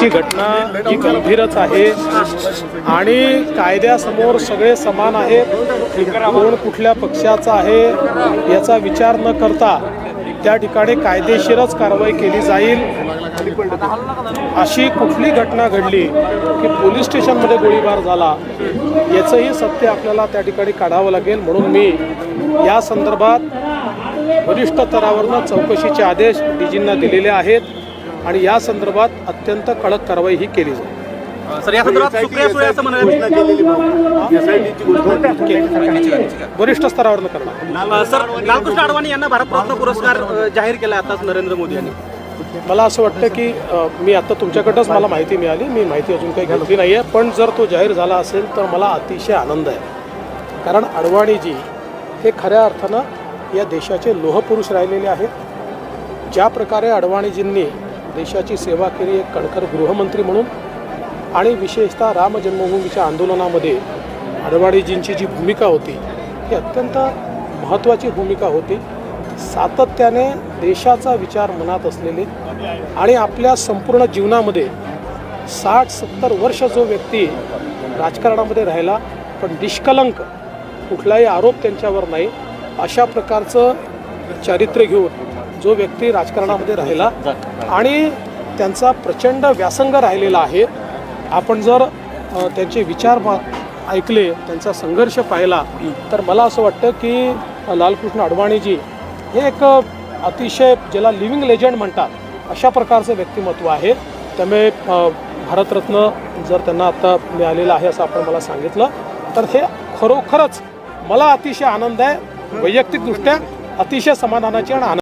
ही घटना ही गंभीरच आहे. आणि कायद्यासमोर सगळे समान आहेत कोण कुठल्या पक्षाचा आहे याचा विचार न करता त्या ठिकाणी कायदेशीरच कारवाई केली जाईल. अशी कुठली घटना घडली की पोलीस स्टेशनमध्ये गोळीबार झाला याचंही सत्य आपल्याला त्या ठिकाणी काढावं लागेल. म्हणून मी या संदर्भात वरिष्ठ स्तरावरनं चौकशीचे आदेश डीजींना दिलेले आहेत. आणि या संदर्भात अत्यंत कडक कारवाई ही केली जाईल. सर या संदर्भात वरिष्ठ स्तरावरनं करणार. सर लालकृष्ण अडवाणी यांना भारतरत्न पुरस्कार जाहीर केला आताच नरेंद्र मोदी यांनी. मला असं वाटतं की मी आता तुमच्याकडंच मला माहिती मिळाली. मी माहिती अजून काही घेतली नाही आहे पण जर तो जाहीर झाला असेल तर मला अतिशय आनंद आहे. कारण अडवाणीजी हे खऱ्या अर्थानं या देशाचे लोहपुरुष राहिलेले आहेत. ज्या प्रकारे अडवाणीजींनी देशाची सेवा केली एक कणखर गृहमंत्री म्हणून. आणि विशेषतः राम जन्मभूमीच्या आंदोलनामध्ये अडवाणीजींची जी भूमिका होती ही अत्यंत महत्त्वाची भूमिका होती. सातत्याने देशाचा विचार मनात असलेले आणि आपल्या संपूर्ण जीवनामध्ये साठ सत्तर वर्ष जो व्यक्ती राजकारणामध्ये राहिला पण निष्कलंक कुठलाही आरोप त्यांच्यावर नाही अशा प्रकारचं चारित्र्य घेऊन जो व्यक्ती राजकारणामध्ये राहिला आणि त्यांचा प्रचंड व्यासंग राहिलेला आहे आपण जर त्यांचे विचार ऐकले त्यांचा संघर्ष पाहिला तर मला असं वाटतं की लालकृष्ण अडवाणीजी हे एक अतिशय ज्याला लिव्हिंग लेजंड म्हणतात अशा प्रकारचं व्यक्तिमत्व आहे. त्यामुळे भारतरत्न जर त्यांना आता मिळालेलं आहे असं आपण मला सांगितलं तर हे खरोखरच मला अतिशय आनंद आहे वैयक्तिकदृष्ट्या अतिशय समाधानाची आणि आनंद